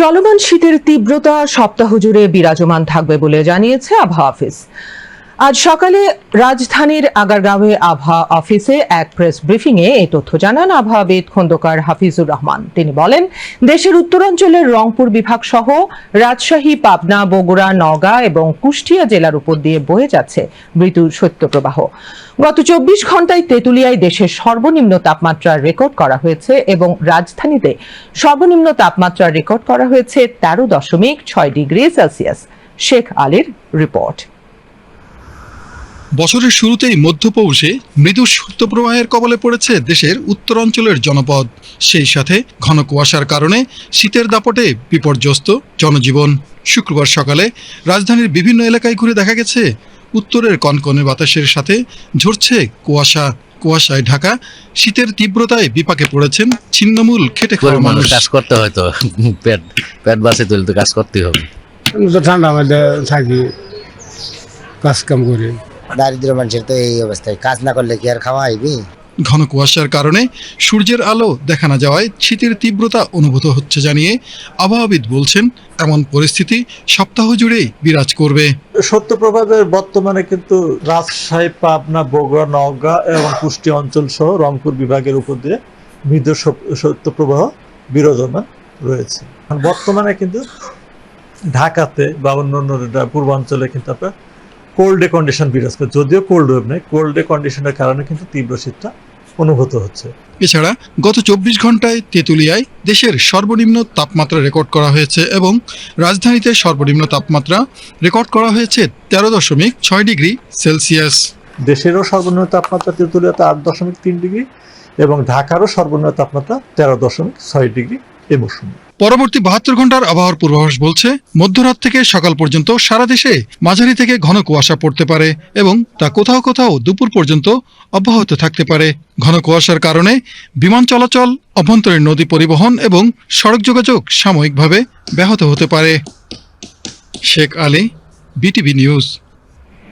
চলমান শীতের তীব্রতা সপ্তাহ জুড়ে বিরাজমান থাকবে বলে জানিয়েছে আবহাওয়া অফিস। আজ সকালে রাজধানীর আগারগাঁওয়ে আবহাওয়া অফিসে এক প্রেস ব্রিফিংয়ে এই তথ্য জানান আবহাওয়াবিদ খন্দকার হাফিজুর রহমান। তিনি বলেন, দেশের উত্তরাঞ্চলের রংপুর বিভাগ সহ রাজশাহী, পাবনা, বগুড়া, নওগাঁ এবং কুষ্টিয়া জেলার উপর দিয়ে বয়ে যাচ্ছে মৃদু শৈত্যপ্রবাহ। গত চব্বিশ ঘন্টায় তেঁতুলিয়ায় দেশের সর্বনিম্ন তাপমাত্রা রেকর্ড করা হয়েছে এবং রাজধানীতে সর্বনিম্ন তাপমাত্রা রেকর্ড করা হয়েছে তেরো দশমিক ছয় ডিগ্রি সেলসিয়াস। শেখ আলীর রিপোর্ট। বছরের শুরুতেই মধ্যপ্রবেশে মৃদু শৈত্যপ্রবাহের কবলে পড়েছে দেশের উত্তরাঞ্চলের জনপদ। সেই সাথে ঘন কুয়াশার কারণে শীতের দাপটে বিপর্যস্ত জনজীবন। শুক্রবার সকালে রাজধানীর বিভিন্ন এলাকায় ঘুরে দেখা গেছে উত্তরের কনকনে বাতাসের সাথে ঝরছে কুয়াশা। কুয়াশায় ঢাকা শীতের তীব্রতায় বিপাকে পড়েছেন ছিন্নমূল খেটে খাওয়া মানুষ মানুষ। কাজ করতে হয় তো পেট পেট বাঁচে তুলে তো কাজ করতে হবে। ঠান্ডা মধ্যে থাকি কাজ কাম করি। দারিদ্র মানুষের তো এই অবস্থায়। কাজ না করলে কি আর খাওয়া আইবি ঘন কুয়াশার কারণে সূর্যের আলো দেখা না যাওয়ায় শীতের তীব্রতা অনুভূত হচ্ছে জানিয়ে আবহাওয়াবিদ বলছেন এমন পরিস্থিতি সপ্তাহ জুড়েই বিরাজ করবে। সত্যপ্রভাবের বর্তমানে কিন্তু রাজশাহী পাবনা বগুড়া নওগাঁ এবং কুষ্টিয়া অঞ্চল সহ রংপুর বিভাগের উপর দিয়ে মৃদু শৈত্যপ্রবাহ বিরাজমান রয়েছে। বর্তমানে কিন্তু ঢাকাতে বা অন্য অন্য পূর্বাঞ্চলে কিন্তু আপনার কোল্ড কন্ডিশন বিরাজ করে যদিও কোল্ড ওয়েভ নেই কোল্ড কন্ডিশনের কারণে কিন্তু তীব্র শীতটা অনুভূত হচ্ছে। এছাড়া গত চব্বিশ ঘন্টায় তেঁতুলিয়ায় দেশের সর্বনিম্ন তাপমাত্রা রেকর্ড করা হয়েছে এবং রাজধানীতে সর্বনিম্ন তাপমাত্রা রেকর্ড করা হয়েছে তেরো দশমিক ছয় ডিগ্রি সেলসিয়াস। দেশেরও সর্বনিম্ন তাপমাত্রা তেঁতুলিয়াতে আট দশমিক তিন ডিগ্রি এবং ঢাকারও সর্বনিম্ন তাপমাত্রা তেরো দশমিক ছয় ডিগ্রি এ মৌসুমে। পরবর্তী বাহাত্তর ঘণ্টার আবহাওয়ার পূর্বাভাস বলছে, মধ্যরাত থেকে সকাল পর্যন্ত সারা দেশে মাঝারি থেকে ঘন কুয়াশা পড়তে পারে এবং তা কোথাও কোথাও দুপুর পর্যন্ত অব্যাহত থাকতে পারে। ঘন কুয়াশার কারণে বিমান চলাচল, অভ্যন্তরীণ নদী পরিবহন এবং সড়ক যোগাযোগ সাময়িকভাবে ব্যাহত হতে পারে। Sheikh Ali, BTV news.